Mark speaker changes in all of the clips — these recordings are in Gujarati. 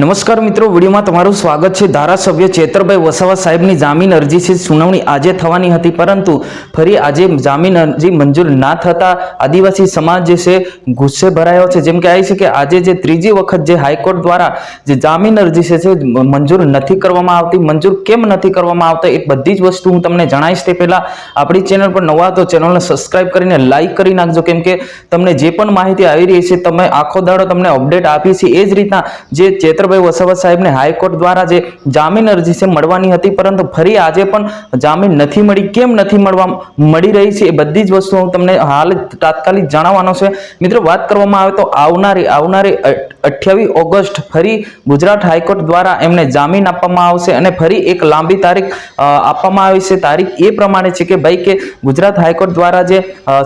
Speaker 1: નમસ્કાર મિત્રો, વિડીયોમાં તમારું સ્વાગત છે. ધારાસભ્ય ચેતરભાઈ વસાવા સાહેબની જામીન અરજી છે. સુનાવણી આજે થવાની હતી, પરંતુ ફરી આજે જામીન અરજી મંજૂર ના થતા આદિવાસી સમાજ જે છે, ગુસ્સે ભરાયો છે. જેમ કે આવી છે કે આજે જે ત્રીજી વખત જે હાઈકોર્ટ દ્વારા જે જામીન અરજી છે મંજૂર નથી કરવામાં આવતી, મંજૂર કેમ નથી કરવામાં આવતા, એ બધી જ વસ્તુ હું તમને જણાવીશ. તે પહેલાં આપણી ચેનલ પર નવા તો ચેનલને સબસ્ક્રાઇબ કરીને લાઈક કરી નાખજો. કેમ કે તમને જે પણ માહિતી આવી રહી છે, તમે આખો દાડો તમને અપડેટ આપી છે. એ જ રીતના જે ચેતરભાઈ વસાવા સાહેબને હાઈકોર્ટ દ્વારા જે જામીન અરજી છે મળવાની હતી, પરંતુ ફરી આજે પણ જામીન નથી મળી. કેમ નથી મળવા મળી રહી છે એ બધી જ વસ્તુ હું તમને હાલ તાત્કાલિક જણાવવાનો છે. મિત્રો, વાત કરવામાં આવે તો આવનારી આવનારી અઠ્યાવીસ ઓગસ્ટ ફરી ગુજરાત હાઈકોર્ટ દ્વારા એમને જામીન આપવામાં આવશે અને ફરી એક લાંબી તારીખ આપવામાં આવી છે. તારીખ એ પ્રમાણે છે કે ભાઈ કે ગુજરાત હાઈકોર્ટ દ્વારા જે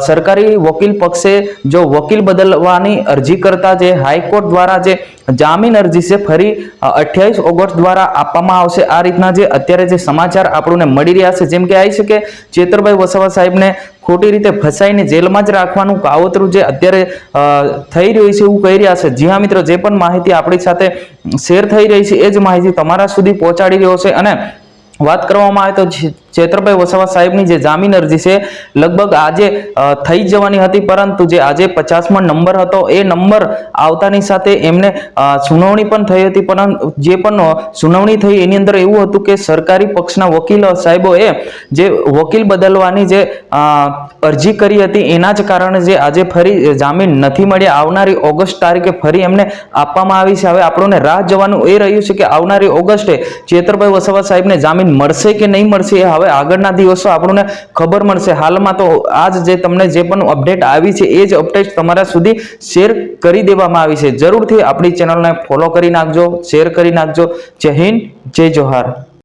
Speaker 1: સરકારી વકીલ પક્ષે જો વકીલ બદલવાની અરજી કરતા જે હાઈકોર્ટ દ્વારા જે જામીન અરજી છે ફરી અઠ્યાવીસ ઓગસ્ટ દ્વારા આપવામાં આવશે. આ રીતના જે અત્યારે જે સમાચાર આપણને મળી રહ્યા છે, જેમ કે આવી છે કે ચેતરભાઈ વસાવા સાહેબને ખોટી રીતે ફસાઈને જેલમાં જ રાખવાનું કાવતરું જે અત્યારે થઈ રહ્યું છે એવું કહી રહ્યા છે. જી હા મિત્રો, જે પણ માહિતી આપણી સાથે શેર થઈ રહી છે, એ જ માહિતી તમારા સુધી પહોંચાડી રહ્યો છે. અને વાત કરવામાં આવે તો ચેતરભાઈ વસાવા સાહેબની જે જામીન અરજી છે, લગભગ આજે થઈ જવાની હતી, પરંતુ જે આજે પચાસમો નંબર હતો, એ નંબર આવતાની સાથે એમને સુનાવણી પણ થઈ હતી પરંતુ જે પણ સુનાવણી થઈ એની અંદર એવું હતું કે સરકારી પક્ષના વકીલ સાહેબોએ જે વકીલ બદલવાની જે અરજી કરી હતી, એના જ કારણે જે આજે ફરી જામીન નથી મળ્યા. આવનારી ઓગસ્ટ તારીખે ફરી એમને આપવામાં આવી છે. હવે આપણને રાહ જવાનું એ રહ્યું છે કે આવનારી ઓગસ્ટે ચેતરભાઈ વસાવા સાહેબને જામીન મળશે કે નહીં મળશે એ હવે આગળના દિવસો આપણને ખબર મળશે. હાલમાં તો આજ જે તમને જે પણ અપડેટ આવી છે, એ જ અપડેટ તમારા સુધી શેર કરી દેવામાં આવી છે. જરૂરથી આપણી ચેનલને ફોલો કરી નાખજો શેર કરી નાખજો. જય હિન્દ, જય જોહાર.